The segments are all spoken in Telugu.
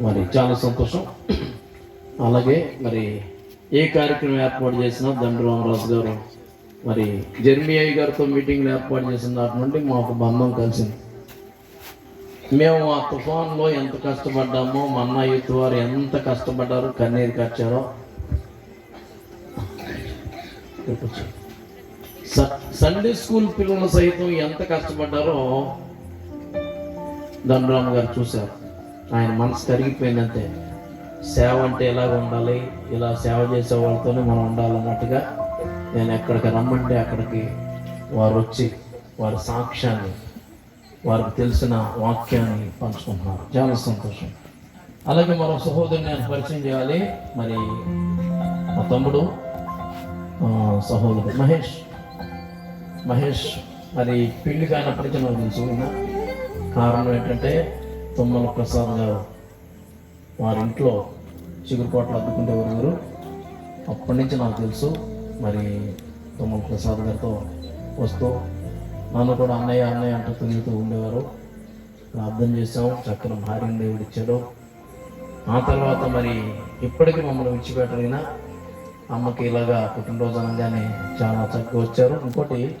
మరి చాలా సంతోషం. అలాగే మరి ఏ కార్యక్రమం ఏర్పాటు చేసినా దండు రామరాజు గారు మరి జర్మిఐ గారితో మీటింగ్లు ఏర్పాటు చేసిన దాటి నుండి మాకు బంధం కలిసింది. మేము ఆ తుఫాన్లో ఎంత కష్టపడ్డామో మా అన్న యూత్ వారు ఎంత కష్టపడ్డారో కన్నీరు కచ్చారో స- సండే స్కూల్ పిల్లలు సైతం ఎంత కష్టపడ్డారో దండరామ్ గారు చూశారు. ఆయన మనసు కరిగిపోయిందంతే సేవ అంటే ఎలాగ ఉండాలి? ఇలా సేవ చేసే వాళ్ళతోనే మనం ఉండాలన్నట్టుగా నేను ఎక్కడికి రమ్మంటే అక్కడికి వారు వచ్చి వారి సాక్ష్యాన్ని వారికి తెలిసిన వాక్యాన్ని పంచుకుంటున్నారు. చాలా సంతోషం. అలాగే మరో సహోదరుని నేను పరిచయం చేయాలి. మరి మా తమ్ముడు సహోదరుడు మహేష్. మహేష్ మరి పెళ్ళి కానప్పటికీ నాకు తెలుసు కారణం ఏంటంటే తుమ్మల ప్రసాద్ గారు వారి ఇంట్లో చిగురుకోటలు అద్దుకుంటేవారు గారు అప్పటి నుంచి నాకు తెలుసు. మరి తుమ్మల ప్రసాద్ గారితో వస్తూ నన్ను కూడా అన్నయ్య అన్నయ్య అంటూ తిరుగుతూ ఉండేవారు. ప్రార్థన చేసాం చక్కని భార్యను దేవుడు ఇచ్చాడు. ఆ తర్వాత మరి ఇప్పటికీ మమ్మల్ని విడిచిపెట్టగిన అమ్మకి ఇలాగా పుట్టినరోజు అనగానే చాలా చక్కగా వచ్చారు. ఇంకోటి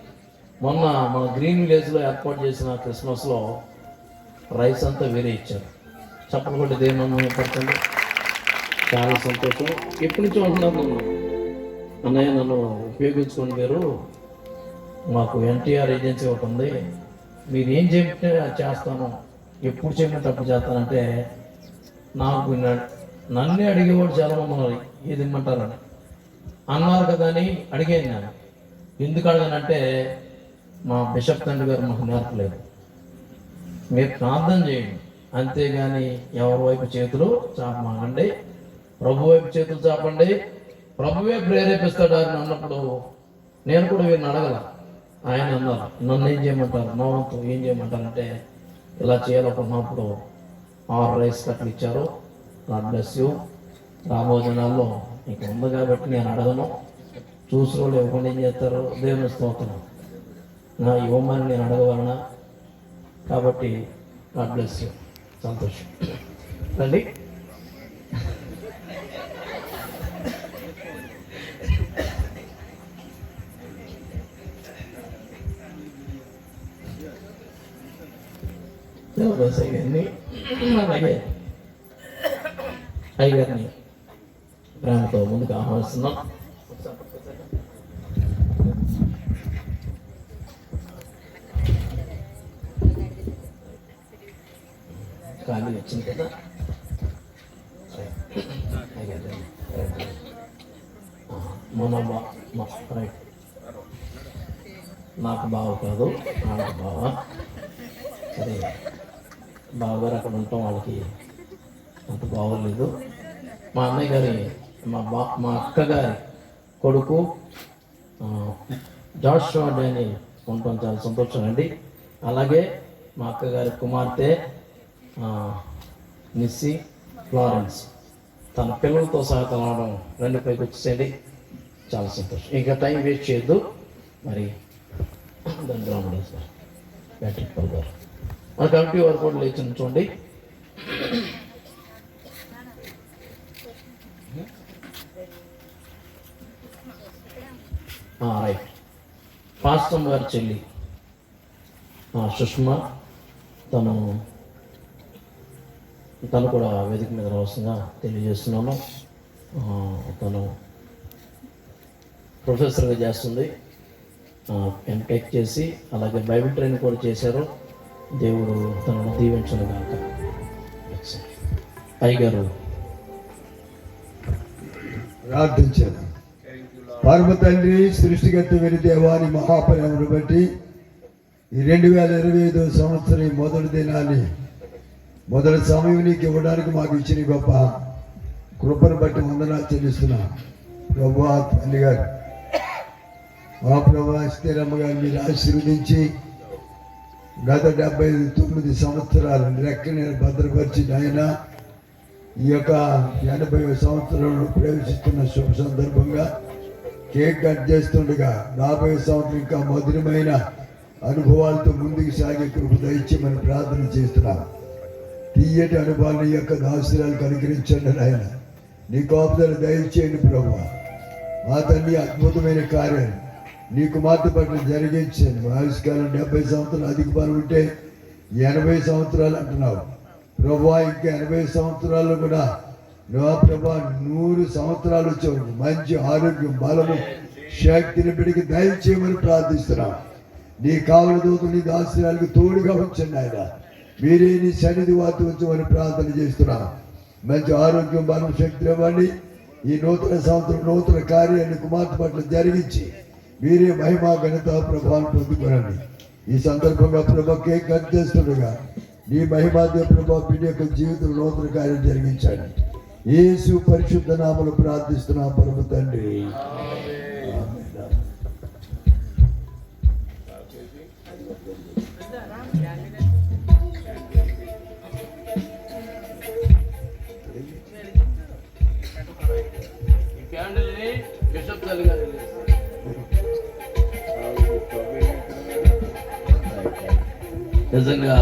మొన్న మన గ్రీన్ విలేజ్లో ఏర్పాటు చేసిన క్రిస్మస్లో రైస్ అంతా వేరే ఇచ్చారు. చప్పలు కొట్టి దేని పడుతుంది చాలా సంతోషం. ఎప్పటి నుంచో అంటున్నాను నన్ను. అన్నయ్య నన్ను ఉపయోగించుకొని మీరు మాకు ఎన్టీఆర్ ఏజెన్సీ ఒకటి ఉంది. మీరు ఏం చెప్తే అది చేస్తాను. ఎప్పుడు చెప్పిన తప్పు చేస్తానంటే నాకు నన్నే అడిగేవాడు చాలామంది ఉన్నారు. ఏది ఇమ్మంటారని. అన్నారు కదా అని అడిగాను నేను. ఎందుకు అడగానంటే మా బిషప్ తండ్రి గారు మాకు నేర్పలేదు. మీరు ప్రార్థన చేయండి. అంతేగాని ఎవరి వైపు చేతులు చాపమాగండి ప్రభు వైపు చేతులు చాపండి. ప్రభువే ప్రేరేపిస్తాడు అని అన్నప్పుడు నేను కూడా వీరిని అడగల. ఆయన అన్నారు నన్ను ఏం చేయమంటారు? నా వంతు ఏం చేయమంటారంటే ఇలా చేయాలనుకున్నప్పుడు ఆరు రైస్ కట్టలు ఇచ్చారు. గాడ్ బ్లెస్ యూ రాబో నీకు ఉంది కాబట్టి నేను అడగను. చూసిన వాళ్ళు ఇవ్వకుండా ఏం చేస్తారు? దేవుని స్తోత్రం. నా ఇవ్వమని నేను అడగవలనా? కాబట్టి గాడ్ బ్లెస్ యూ సంతోషం. రండి. దేవదాస్ అలాగే. అయ్యగారిని ప్రేమతో ముందుకు ఆహ్వానిస్తున్నాం. ఖాళీ వచ్చింది కదా. మన మా- రైట్ నాకు బావ కాదు నాకు బావ. సరే. బావగారు అక్కడ ఉంటాం వాళ్ళకి అంత బాగోలేదు మా అన్నయ్య గారి మా బా మా అక్క గారి కొడుకు జాష్ అని డాని ఉండటం చాలా సంతోషం అండి. అలాగే మా అక్కగారి కుమార్తె ఆ, నిస్సి ఫ్లారెన్స్. తన పిల్లలతో సహా తనడం రెండు పైకి వచ్చేసేది చాలా సంతోషం. ఇంకా టైం వేస్ట్ చేయొద్దు. మరి దాని రాముడు సార్. బ్యాటరీ పాల్ గారు. మన కమిటీ వారు కూడా లేచి చూడండి రైట్ పాస్టమ్ గారి చెల్లి సుష్మా తను తను కూడా వేదిక మీద రావాల్సిందా తెలియజేస్తున్నాను. తను ప్రొఫెసర్గా చేస్తుంది. ఎంటెక్ చేసి అలాగే బైబిల్ ట్రైనింగ్ కూడా చేశారు. దేవుడు తనను దీవించను కాక అయ్యగారు. ప్రార్థించాను పరమ తండ్రి సృష్టికర్త వెరి దేవాని మహాప్రేమను బట్టి ఈ రెండు వేల ఇరవై ఐదో సంవత్సరం మొదటి దినాన్ని మొదటి సమయం నీకు ఇవ్వడానికి మాకు ఇచ్చిన గొప్ప కృపను బట్టి వందనాలు చెల్లిస్తున్నా. ప్రభు తల్లి గారు మా ప్రభా స్థిరమ్మ గారు మీరు ఆశీర్వదించి గత డెబ్బై తొమ్మిది సంవత్సరాలు రెక్కని భద్రపరిచిన ఆయన ఈ యొక్క ఎనభై సంవత్సరంలో ప్రవేశిస్తున్న శుభ సందర్భంగా కేక్ కట్ చేస్తుండగా రాబోయే సంవత్సరం ఇంకా మధురమైన అనుభవాలతో ముందుకు సాగే కృప దయచేయమని ప్రార్థన చేస్తున్నాను తీయటి అనుభవాలు నీ యొక్క దాసురాలు కనుకరించండి నాయన. నీ కోపదలు దయచేయండి ప్రభు మా తల్లి అద్భుతమైన కార్యాలు నీ కుమార్తె పట్ల జరిగించండి ఆయుష్కాలం డెబ్బై సంవత్సరాలు అధిక పని ఉంటే ఎనభై సంవత్సరాలు అంటున్నావు. ప్రభు ఇంకా ఎనభై సంవత్సరాలు కూడా నా ప్రభా నూరు సంవత్సరాలు వచ్చేవాడు మంచి ఆరోగ్యం బలము శక్తిని బిడికి దయచేయమని ప్రార్థిస్తున్నాం. నీ కావలి దూతలు నీ దాశ్రయాలకు తోడుగా ఉంచండి ఆయన మీరే నీ సన్నిధి వాత ఉంచమని ప్రార్థన చేస్తున్నా మంచి ఆరోగ్యం బలం శక్తి ఇవ్వండి. ఈ నూతన సంవత్సరం నూతన కార్యాన్ని కుమార్తె పట్ల జరిగించి మీరే మహిమా గణిత ప్రభావం పొందుకోనండి. ఈ సందర్భంగా ప్రభా కేక్ కట్ చేస్తుండగా నీ మహిమాదే ప్రభా బిడ్డ యొక్క జీవితం నూతన కార్యం జరిగించండి. ఏసు పరిశుద్ధ నామలు ప్రార్థిస్తున్నా పరమ తండ్రి. విధంగా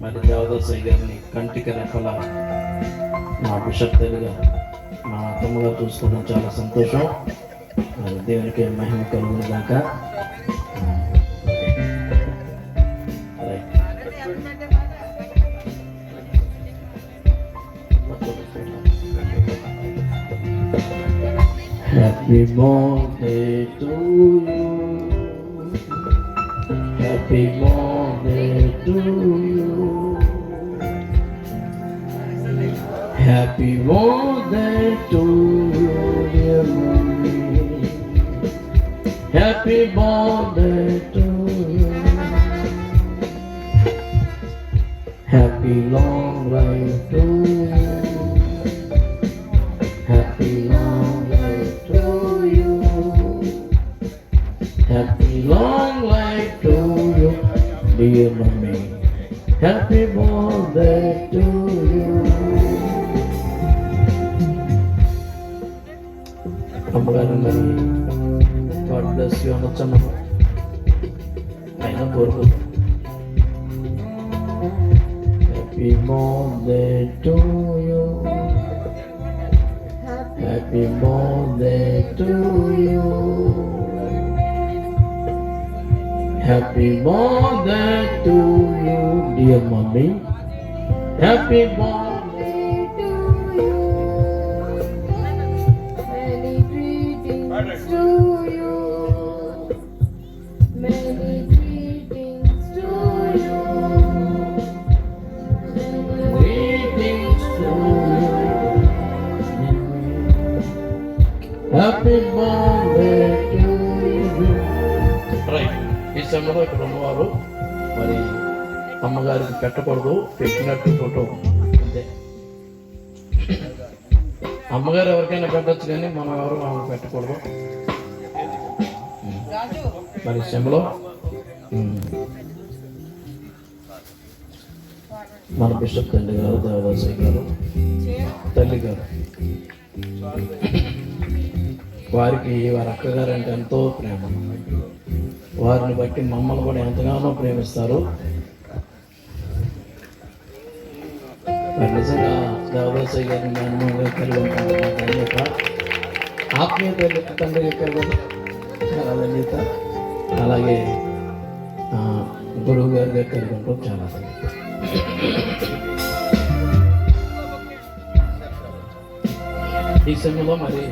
మరి దేవదాసయ్య గారిని కంటికి రెప్పల నా అభిషక్తులుగా నా గారు చూసుకోవడం చాలా సంతోషం మరి దేవునికి మహిమ కలుగుని దాక right. Happy birthday to you. Happy to you. Happy birthday to you, dear mommy. Happy birthday to you. Happy long life to you. Dear mommy. Happy birthday to you. అమ్మగారు మరి గాడ్ బ్లెస్ యూ అనొచ్చమ్మ అయినా కోరుకు happy birthday to you happy birthday to you happy Happy birthday to you, dear mommy. Happy birthday. ఈ ఇక్కడ ఉన్నవారు మరి అమ్మగారికి పెట్టకూడదు పెట్టినట్టు ఫోటో. అంతే. అమ్మగారు ఎవరికైనా పెట్టచ్చు కానీ మనం ఎవరు ఆమె పెట్టకూడదు. మరి శమలో మన బిషప్ తండ్రి గారు దేవదాసయ్య గారు తల్లి గారు. వారికి వారి అక్కగారు అంటే ఎంతో ప్రేమ. వారిని బట్టి మమ్మల్ని కూడా ఎంతగానో ప్రేమిస్తారు. నిజంగా దేవదాసయ్య గారిని మేనమామగా కలిగి ఉంటాను ఆత్మీయత తండ్రి చాలా ధన్యత అలాగే గురువు గారిగా కలిగి ఉంటాం చాలా. ధన్యత ఈ సమయంలో మరి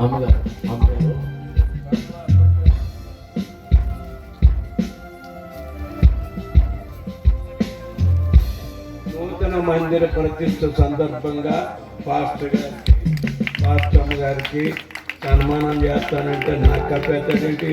అమ్మగారు అమ్మగారు నూతన మందిర ప్రతిష్ట సందర్భంగా పాస్టర్ గారికి పాస్టమ్ గారికి సన్మానం చేస్తానంటే నాకు పెద్దటి